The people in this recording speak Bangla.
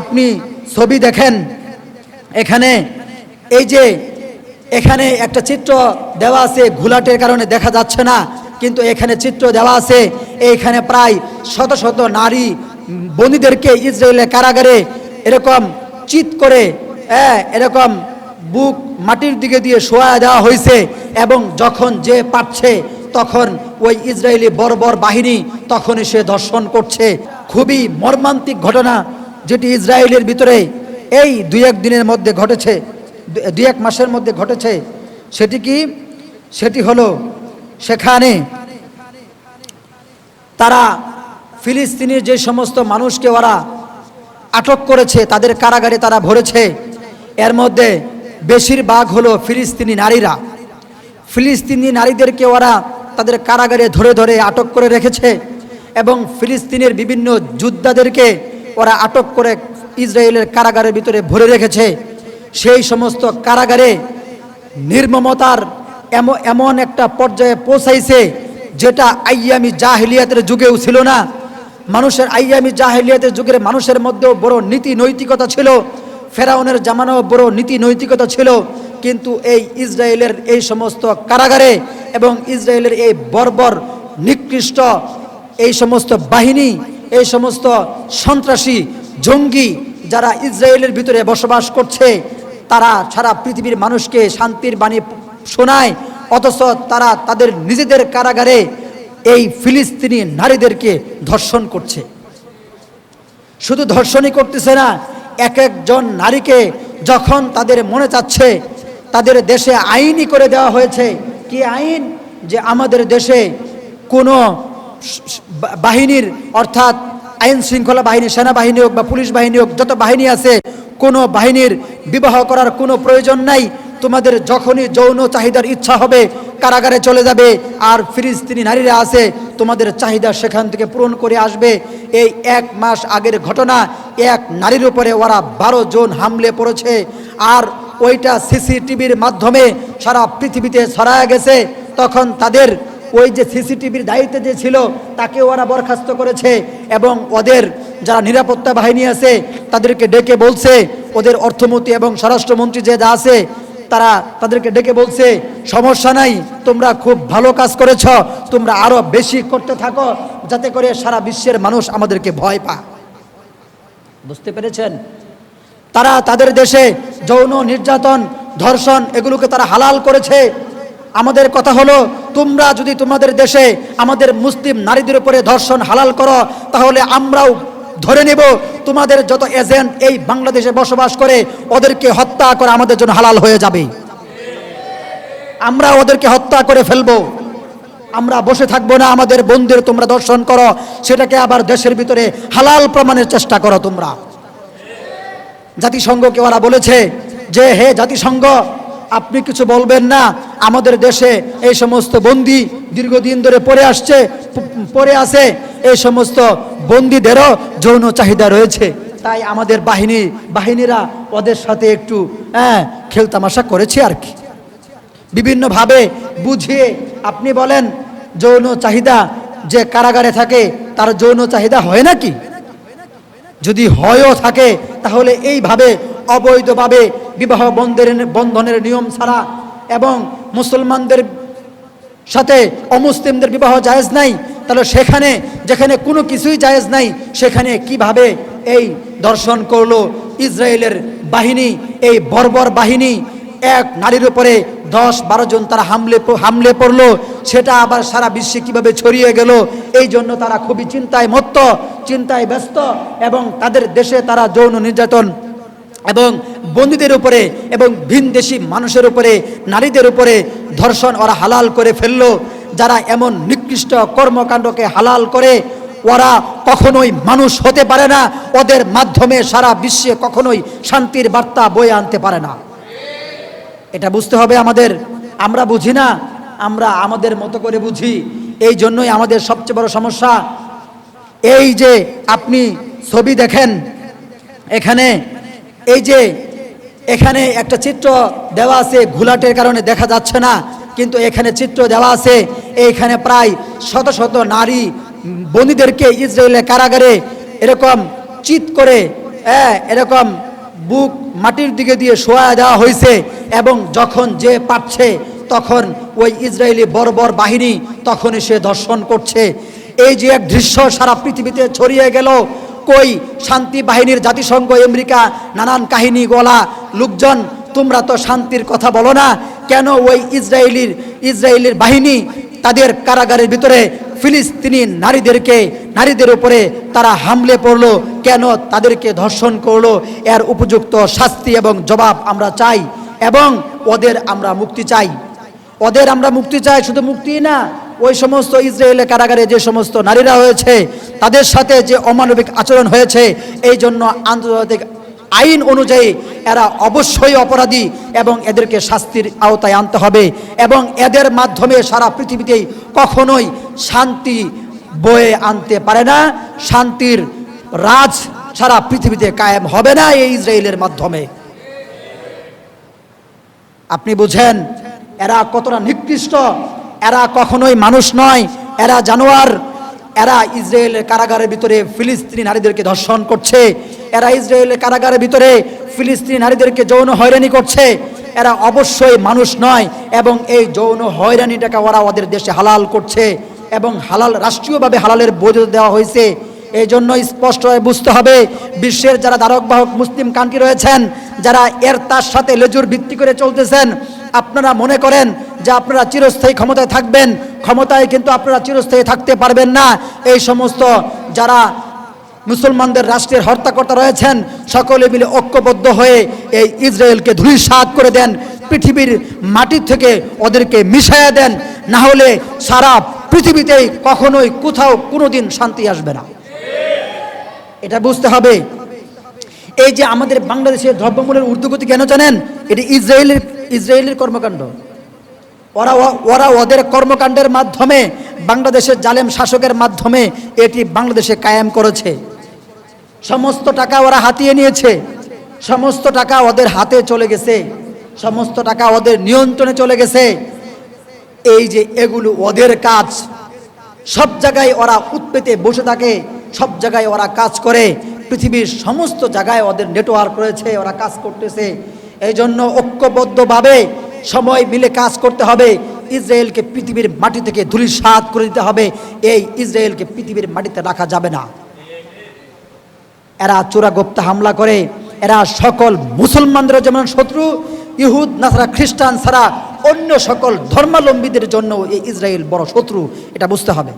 আপনি ছবি দেখেন। এখানে এই যে এখানে একটা চিত্র দেওয়া আছে ঘোলাটের কারণে দেখা যাচ্ছে না কিন্তু এখানে চিত্র দেওয়া আছে। এইখানে প্রায় শত শত নারী বন্দীদেরকে ইসরায়েলের কারাগারে এরকম চিত করে হ্যাঁ, এরকম বুক মাটির দিকে দিয়ে শোয়া দেওয়া হয়েছে এবং যখন যে পাচ্ছে তখন ওই ইসরায়েলি বর্বর বাহিনী তখনই সে দর্শন করছে। খুবই মর্মান্তিক ঘটনা। যেটি ইসরায়েলের ভিতরে এই দুই এক দিনের মধ্যে ঘটেছে দুই এক মাসের মধ্যে ঘটেছে, সেটি কি? সেটি হলো সেখানে তারা ফিলিস্তিনের যে সমস্ত মানুষকে ওরা আটক করেছে, তাদের কারাগারে তারা ভরেছে। এর মধ্যে বেশিরভাগ হলো ফিলিস্তিনি নারীরা। ফিলিস্তিনি নারীদেরকে ওরা তাদের কারাগারে ধরে ধরে আটক করে রেখেছে এবং ফিলিস্তিনের বিভিন্ন যোদ্ধাদেরকে ওরা আটক করে ইসরায়েলের কারাগারের ভিতরে ভরে রেখেছে। সেই সমস্ত কারাগারে নির্মমতার এমন একটা পর্যায়ে পৌঁছাইছে যেটা আইয়ামি জাহিলিয়াতের যুগেও ছিল না। মানুষের আইয়ামি জাহিলিয়াতের যুগের মানুষের মধ্যেও বড় নীতি নৈতিকতা ছিল। ফেরাউনের জামানাও বড় নীতি নৈতিকতা ছিল। কিন্তু এই ইসরায়েলের এই সমস্ত কারাগারে এবং ইসরায়েলের এই বর্বর নিকৃষ্ট এই সমস্ত বাহিনী, এই সমস্ত সন্ত্রাসী, জঙ্গি যারা ইসরায়েলের ভিতরে বসবাস করছে, তারা সারা পৃথিবীর মানুষকে শান্তির বাণী শোনায়, অথচ তারা তাদের নিজেদের কারাগারে এই ফিলিস্তিনি নারীদেরকে ধর্ষণ করছে। শুধু ধর্ষণই করতেছে না, এক একজন নারীকে যখন তাদের মনে চাচ্ছে, তাদের দেশে আইনই করে দেওয়া হয়েছে। কি আইন? যে আমাদের দেশে কোনো বাহিনীর, অর্থাৎ আইন শৃঙ্খলা বাহিনী, সেনাবাহিনী হোক বা পুলিশ বাহিনী হোক, যত বাহিনী আছে, কোনো বাহিনীর বিবাহ করার কোনো প্রয়োজন নাই। তোমাদের যখনই যৌন চাহিদার ইচ্ছা হবে, কারাগারে চলে যাবে, আর ফিলিস্তিনি নারীরা আছে, তোমাদের চাহিদা সেখান থেকে পূরণ করে আসবে। এই এক মাস আগের ঘটনা, এক নারীর উপরে ওরা বারো জন হামলে পড়েছে, আর ওইটা সিসিটিভির মাধ্যমে সারা পৃথিবীতে ছড়ায় গেছে। তখন তাদের ওই যে সিসিটিভির দায়িত্বে যে ছিল তাকে ওরা বরখাস্ত করেছে এবং ওদের যারা নিরাপত্তা বাহিনী আছে, তাদেরকে ডেকে বলছে, ওদের অর্থমন্ত্রী এবং স্বরাষ্ট্রমন্ত্রী যে যা আছে, তারা তাদেরকে ডেকে বলছে, সমস্যা নাই, তোমরা খুব ভালো কাজ করেছ, তোমরা আরও বেশি করতে থাকো, যাতে করে সারা বিশ্বের মানুষ আমাদেরকে ভয় পা বুঝতে পেরেছেন? তারা তাদের দেশে যৌন নির্যাতন, ধর্ষণ, এগুলোকে তারা হালাল করেছে আমাদের কথা হলো, তোমরা যদি তোমাদের দেশে আমাদের মুসলিম নারীদের উপরে ধর্ষণ হালাল করো, তাহলে আমরাও ধরে নেব, তোমাদের যত এজেন্ট এই বাংলাদেশে বসবাস করে, ওদেরকে হত্যা করা আমাদের জন্য হালাল হয়ে যাবে। আমরা ওদেরকে হত্যা করে ফেলব। আমরা বসে থাকব না, আমাদের বন্ধুর তোমরা দর্শন করো, সেটাকে আবার দেশের ভিতরে হালাল প্রমাণের চেষ্টা করো তোমরা। জাতিসংঘকে ওরা বলেছে যে, হে জাতিসংঘ আপনি কিছু বলবেন না? আমাদের দেশে এই সমস্ত বন্দি দীর্ঘদিন ধরে পড়ে আসছে, পড়ে আছে। এই সমস্ত বন্দীদেরও যৌন চাহিদা রয়েছে। তাই আমাদের বাহিনী, বাহিনীরা ওদের সাথে একটু হ্যাঁ খেলতামাশা করেছে আর কি। বিভিন্নভাবে বুঝিয়ে আপনি বলেন, যৌন চাহিদা যে কারাগারে থাকে, তার যৌন চাহিদা হয় নাকি? যদি হয়ও থাকে, তাহলে এইভাবে অবৈধভাবে বিবাহ বন্ধের বন্ধনের নিয়ম ছাড়া এবং মুসলমানদের সাথে অমুসলিমদের বিবাহ জায়েজ নাই, তাহলে সেখানে, যেখানে কোনো কিছুই জায়েজ নাই, সেখানে কীভাবে এই দর্শন করল ইসরায়েলের বাহিনী, এই বর্বর বাহিনী? এক নারীর উপরে দশ বারো জন তারা হামলে হামলে পড়ল, সেটা আবার সারা বিশ্বে কীভাবে ছড়িয়ে গেল? এই জন্য তারা খুবই চিন্তায় মত্ত, চিন্তায় ব্যস্ত এবং তাদের দেশে তারা যৌন নির্যাতন এবং বন্দীদের উপরে এবং ভিনদেশি মানুষের উপরে, নারীদের উপরে ধর্ষণ ওরা হালাল করে ফেলল। যারা এমন নিকৃষ্ট কর্মকাণ্ডকে হালাল করে, ওরা কখনোই মানুষ হতে পারে না। ওদের মাধ্যমে সারা বিশ্বে কখনোই শান্তির বার্তা বয়ে আনতে পারে না। এটা বুঝতে হবে আমাদের। আমরা বুঝি না, আমরা আমাদের মতো করে বুঝি। এই জন্যই আমাদের সবচেয়ে বড় সমস্যা। এই যে আপনি ছবি দেখেন, এখানে এই যে এখানে একটা চিত্র দেওয়া আছে ঘোলাটের কারণে দেখা যাচ্ছে না, কিন্তু এখানে চিত্র দেওয়া আছে, এইখানে প্রায় শত শত নারী বন্দীদেরকে ইসরায়েলের কারাগারে এরকম চিত করে হ্যাঁ এরকম বুক মাটির দিকে দিয়ে শোয়া দেওয়া হয়েছে এবং যখন যে পাচ্ছে তখন ওই ইসরায়েলি বর্বর বাহিনী তখনই সে দর্শন করছে। এই যে এক দৃশ্য সারা পৃথিবীতে ছড়িয়ে গেল কই শান্তি বাহিনীর জাতিসংঘ আমেরিকা, নানান কাহিনী গলা। লোকজন, তোমরা তো শান্তির কথা বলো না, কেন ওই ইসরায়েলির, ইসরায়েলের বাহিনী তাদের কারাগারের ভিতরে ফিলিস্তিনি নারীদেরকে, নারীদের উপরে তারা হামলে পড়ল? কেন তাদেরকে ধর্ষণ করল? এর উপযুক্ত শাস্তি এবং জবাব আমরা চাই এবং ওদের আমরা মুক্তি চাই। ওদের আমরা মুক্তি চাই শুধু মুক্তি না ওই সমস্ত ইসরায়েলের কারাগারে যে সমস্ত নারীরা হয়েছে তাদের সাথে যে অমানবিক আচরণ হয়েছে, এই জন্য আন্তর্জাতিক আইন অনুযায়ী এরা অবশ্যই অপরাধী এবং এদেরকে শাস্তির আওতায় আনতে হবে এবং এদের মাধ্যমে সারা পৃথিবীতেই কখনোই শান্তি বয়ে আনতে পারে না। শান্তির রাজ সারা পৃথিবীতে কায়েম হবে না এই ইসরায়েলের মাধ্যমে। আপনি বুঝেন, এরা কতটা নিকৃষ্ট এরা কখনোই মানুষ নয়, এরা জানোয়ার। এরা ইসরায়েলের কারাগারের ভিতরে ফিলিস্তিনি নারীদেরকে ধর্ষণ করছে। এরা ইসরায়েলের কারাগারের ভিতরে ফিলিস্তিনি নারীদেরকে যৌন হয়রানি করছে। এরা অবশ্যই মানুষ নয় এবং এই যৌন হয়রানিটাকে ওরা ওদের দেশে হালাল করছে এবং হালাল, রাষ্ট্রীয়ভাবে হালালের বৈধতা দেওয়া হয়েছে। এই জন্য স্পষ্টভাবে বুঝতে হবে, বিশ্বের যারা ধারক বাহক মুসলিম কান্ট্রি রয়েছেন, যারা এর তার সাথে লেজুর ভিত্তি করে চলতেছেন, আপনারা মনে করেন যে আপনারা চিরস্থায়ী ক্ষমতায় থাকবেন, ক্ষমতায় কিন্তু আপনারা চিরস্থায়ী থাকতে পারবেন না। এই সমস্ত যারা মুসলমানদের রাষ্ট্রের হর্তাকর্তা রয়েছেন, সকলে মিলে ঐক্যবদ্ধ হয়ে এই ইসরায়েলকে ধূলিসাৎ করে দেন, পৃথিবীর মাটি থেকে ওদেরকে মিশাইয়া দেন, না হলে সারা পৃথিবীতেই কখনোই কোথাও কোনোদিন শান্তি আসবে না। এটা বুঝতে হবে। এই যে আমাদের বাংলাদেশের দ্রব্যমূল্যের ঊর্ধ্বগতি কেন জানেন? এটি ইসরায়েলের ইসরায়েলের কর্মকাণ্ড। ওরা ওরা ওদের কর্মকাণ্ডের মাধ্যমে, বাংলাদেশের জালেম শাসকের মাধ্যমে এটি বাংলাদেশে কায়েম করেছে। সমস্ত টাকা ওরা হাতিয়ে নিয়েছে। সমস্ত টাকা ওদের হাতে চলে গেছে। সমস্ত টাকা ওদের নিয়ন্ত্রণে চলে গেছে। এই যে এগুলো ওদের কাজ। সব জায়গায় ওরা উৎপেতে বসে থাকে, সব জায়গায় ওরা কাজ করে। পৃথিবীর সমস্ত জায়গায় ওদের নেটওয়ার্ক রয়েছে, ওরা কাজ করতেছে। এই জন্য ঐক্যবদ্ধভাবে সময় মিলে কাজ করতে হবে। ইসরায়েলকে পৃথিবীর মাটি থেকে ধূলিসাৎ করে দিতে হবে। এই ইসরায়েলকে পৃথিবীর মাটিতে রাখা যাবে না। এরা চোরাগোপ্তা হামলা করে। এরা সকল মুসলমানদের যেমন শত্রু, ইহুদ, নাসারা, খ্রিস্টান ছাড়া অন্য সকল ধর্মাবলম্বীদের জন্য এই ইসরায়েল বড় শত্রু, এটা বুঝতে হবে।